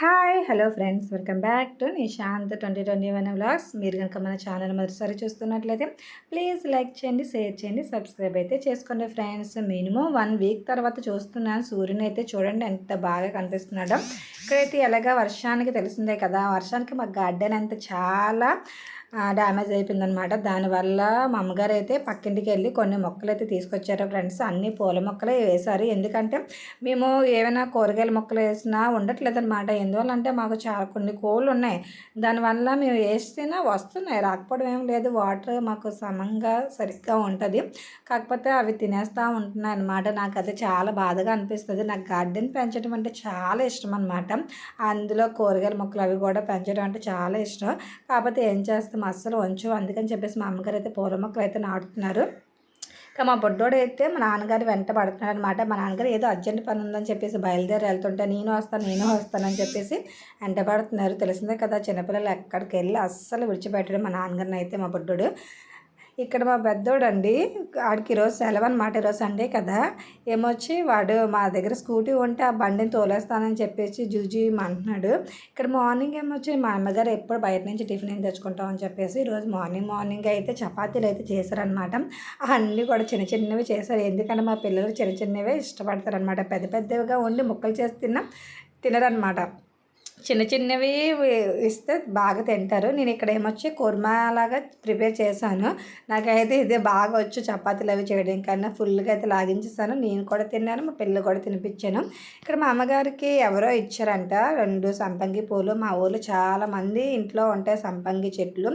Hi hello friends welcome back to Nishant twenty twenty one vlogs మీరు కనుక మన channel మొదటిసారి చూస్తున్నట్లయితే ప్లీజ్ లైక్ చేయండి షేర్ చేయండి సబ్స్క్రైబ్ అయితే చేసుకోండి ఫ్రెండ్స్ మినిమం వన్ వీక్ తర్వాత చూస్తున్నాను. సూర్యుని అయితే చూడండి ఎంత బాగా కనిపిస్తున్నాడో. ఇక్కడైతే ఎలాగా వర్షానికి తెలిసిందే కదా. వర్షానికి మా గార్డెన్ అంతా చాలా డ్యామేజ్ అయిపోయిందనమాట దానివల్ల మా అమ్మగారు అయితే పక్కింటికి వెళ్ళి కొన్ని మొక్కలు అయితే తీసుకొచ్చారు ఫ్రెండ్స్. అన్ని పూల మొక్కలే వేశారు. ఎందుకంటే మేము ఏమైనా కూరగాయల మొక్కలు వేసినా ఉండట్లేదు అనమాట ఎందువల్ల అంటే మాకు చాలా కొన్ని కోళ్ళు ఉన్నాయి. దానివల్ల మేము వేసినా వస్తున్నాయి. రాకపోవడం ఏం లేదు. వాటర్ మాకు సమంగా సరిగ్గా ఉంటుంది. కాకపోతే అవి తినేస్తూ ఉంటున్నాయి అనమాట నాకు అది చాలా బాధగా అనిపిస్తుంది. నాకు గార్డెన్ పెంచడం అంటే చాలా ఇష్టం అనమాట అందులో కూరగాయల మొక్కలు అవి కూడా పెంచడం అంటే చాలా ఇష్టం. కాకపోతే ఏం చేస్తాం? మాత్రం అస్సలు వంచు. అందుకని చెప్పేసి మా అమ్మగారు అయితే పూల మొక్కలు అయితే నాటుతున్నారు. ఇంకా మా బొడ్డోడు అయితే మా నాన్నగారు వెంట పడుతున్నాడు అనమాట మా నాన్నగారు ఏదో అర్జెంట్ పని ఉందని చెప్పేసి బయలుదేరి వెళ్తుంటే నేను వస్తాను నేను వస్తానని చెప్పేసి వెంట పడుతున్నారు. తెలిసిందే కదా చిన్నపిల్లలు ఎక్కడికి వెళ్ళి అస్సలు విడిచిపెట్టడం మా నాన్నగారిని అయితే మా బొడ్డోడు. ఇక్కడ మా పెద్దోడండి వాడికి ఈరోజు సెలవు అనమాట ఈరోజు సండే కదా. ఏమొచ్చి వాడు మా దగ్గర స్కూటీ ఉంటే ఆ బండిని తోలేస్తానని చెప్పేసి జూజీ అంటున్నాడు. ఇక్కడ మార్నింగ్ ఏమొచ్చి మా అమ్మగారు ఎప్పుడు బయట నుంచి టిఫిన్ ఏం తెచ్చుకుంటామని చెప్పేసి ఈరోజు మార్నింగ్ మార్నింగ్ అయితే చపాతీలు అయితే చేశారనమాట అన్నీ కూడా చిన్న చిన్నవి చేశారు. ఎందుకంటే మా పిల్లలు చిన్న చిన్నవే ఇష్టపడతారనమాట పెద్ద పెద్దవిగా ఉండి ముక్కలు చేసి తిన్నా తినరనమాట చిన్న చిన్నవి ఇస్తే బాగా తింటారు. నేను ఇక్కడ ఏమొచ్చి కుర్మా లాగా ప్రిపేర్ చేశాను. నాకైతే ఇదే బాగా వచ్చు చపాతీలు అవి చేయడం కన్నా ఫుల్గా అయితే లాగించేసాను నేను కూడా తిన్నాను మా పిల్లలు కూడా తినిపించాను. ఇక్కడ మా అమ్మగారికి ఎవరో ఇచ్చారంట రెండు సంపంగి పూలు. మా ఊళ్ళో చాలామంది ఇంట్లో ఉంటాయి సంపంగి చెట్లు.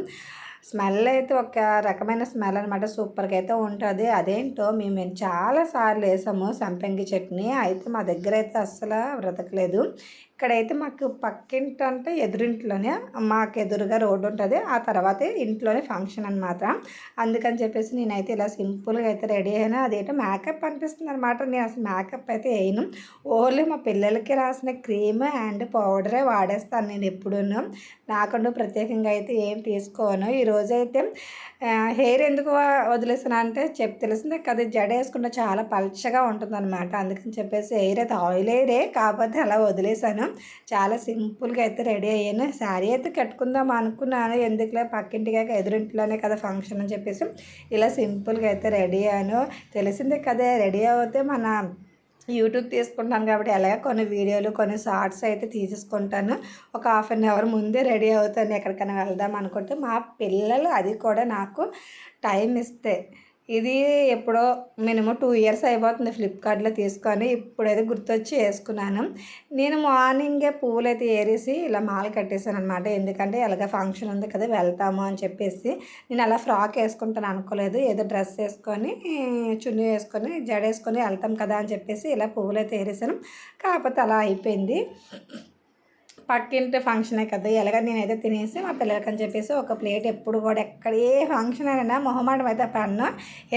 స్మెల్ అయితే ఒక రకమైన స్మెల్ అనమాట సూపర్గా అయితే ఉంటుంది. అదేంటో మేము చాలాసార్లు వేసాము సంపంగి చట్నీ. అయితే మా దగ్గర అయితే అస్సలు బ్రతకలేదు. ఇక్కడైతే మాకు పక్కింటి అంటే ఎదురింట్లోనే మాకు ఎదురుగా రోడ్డు ఉంటుంది. ఆ తర్వాత ఇంట్లోనే ఫంక్షన్ అనమాట అందుకని చెప్పేసి నేనైతే ఇలా సింపుల్గా అయితే రెడీ అయినా అదేంటో మేకప్ అనిపిస్తుంది అనమాట నేను అసలు మేకప్ అయితే వేయను. ఓన్లీ మా పిల్లలకి రాసిన క్రీమ్ అండ్ పౌడరే వాడేస్తాను నేను ఎప్పుడూ నాకంటూ ప్రత్యేకంగా అయితే ఏం తీసుకోను. ఈరోజైతే హెయిర్ ఎందుకు వదిలేసాను అంటే చెప్పి తెలిసిందే కదా జడ వేసుకుంటే చాలా పల్చగా ఉంటుందన్నమాట. అందుకని చెప్పేసి హెయిర్ అయితే ఆయిల్ హెయిరే కాకపోతే అలా వదిలేసాను. చాలా సింపుల్గా అయితే రెడీ అయ్యాను. శారీ అయితే కట్టుకుందాం అనుకున్నాను. ఎందుకులే? పక్కింటిగా ఎదురింట్లోనే కదా ఫంక్షన్ అని చెప్పేసి ఇలా సింపుల్గా అయితే రెడీ అయ్యాను. తెలిసిందే కదా రెడీ అవుతే మన యూట్యూబ్ తీసుకుంటాను కాబట్టి అలాగే కొన్ని వీడియోలు కొన్ని షార్ట్స్ అయితే తీసేసుకుంటాను. ఒక హాఫ్ అన్ అవర్ ముందే రెడీ అవుతాను ఎక్కడికైనా వెళ్దాం అనుకుంటే. మా పిల్లలు అది కూడా నాకు టైం ఇస్తే ఇది ఎప్పుడో మినిమం టూ ఇయర్స్ అయిపోతుంది ఫ్లిప్కార్ట్లో తీసుకొని ఇప్పుడైతే గుర్తొచ్చి వేసుకున్నాను. నేను మార్నింగే పువ్వులు అయితే ఏరేసి ఇలా మాల కట్టేశాను అనమాట ఎందుకంటే ఎలాగ ఫంక్షన్ ఉంది కదా వెళ్తాము అని చెప్పేసి. నేను అలా ఫ్రాక్ వేసుకుంటాను అనుకోలేదు. ఏదో డ్రెస్ వేసుకొని చున్నీ వేసుకొని జడేసుకొని వెళ్తాం కదా అని చెప్పేసి ఇలా పువ్వులు అయితే ఏరేసాను కాకపోతే అలా అయిపోయింది. పక్కింటి ఫంక్షనే కదా ఎలాగ నేనైతే తినేసి మా పిల్లలకి అని చెప్పేసి ఒక ప్లేట్ ఎప్పుడు కూడా ఎక్కడ ఏ ఫంక్షన్ అయినా మొహమాటం అయితే పన్ను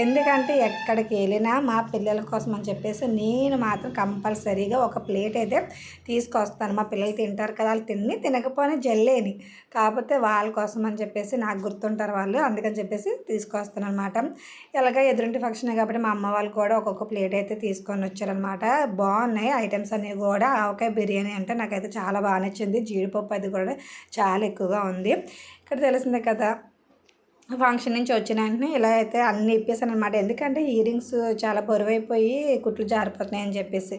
ఎందుకంటే ఎక్కడికి వెళ్ళినా మా పిల్లల కోసం అని చెప్పేసి నేను మాత్రం కంపల్సరీగా ఒక ప్లేట్ అయితే తీసుకొస్తాను. మా పిల్లలు తింటారు కదా వాళ్ళు తిని తినకపోయినా జల్లేని. కాకపోతే వాళ్ళ కోసం అని చెప్పేసి నాకు గుర్తుంటారు వాళ్ళు అందుకని చెప్పేసి తీసుకొస్తాను అనమాట ఎలాగ ఎదురుంటి ఫంక్షన్ కాబట్టి మా అమ్మ వాళ్ళు కూడా ఒక్కొక్క ప్లేట్ అయితే తీసుకొని వచ్చారనమాట బాగున్నాయి ఐటమ్స్ అనేవి కూడా. ఆవకాయ బిర్యానీ అంటే నాకైతే చాలా బాగా నచ్చింది. జీడిపప్పు అది కూడా చాలా ఎక్కువగా ఉంది. ఇక్కడ తెలిసిందే కదా ఫంక్షన్ నుంచి వచ్చిన వెంటనే ఇలా అయితే అన్ని ఇప్పేసాను అనమాట ఎందుకంటే ఇయరింగ్స్ చాలా బరువైపోయి కుట్లు జారిపోతున్నాయి అని చెప్పేసి.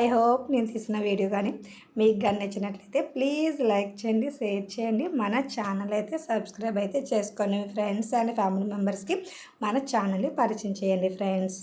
ఐ హోప్ నేను తీసిన వీడియో కానీ మీకు కానీ నచ్చినట్లయితే ప్లీజ్ లైక్ చేయండి షేర్ చేయండి. మన ఛానల్ అయితే సబ్స్క్రైబ్ అయితే చేసుకోండి ఫ్రెండ్స్ అండ్ ఫ్యామిలీ మెంబర్స్కి మన ఛానల్ని పరిచయం చేయండి ఫ్రెండ్స్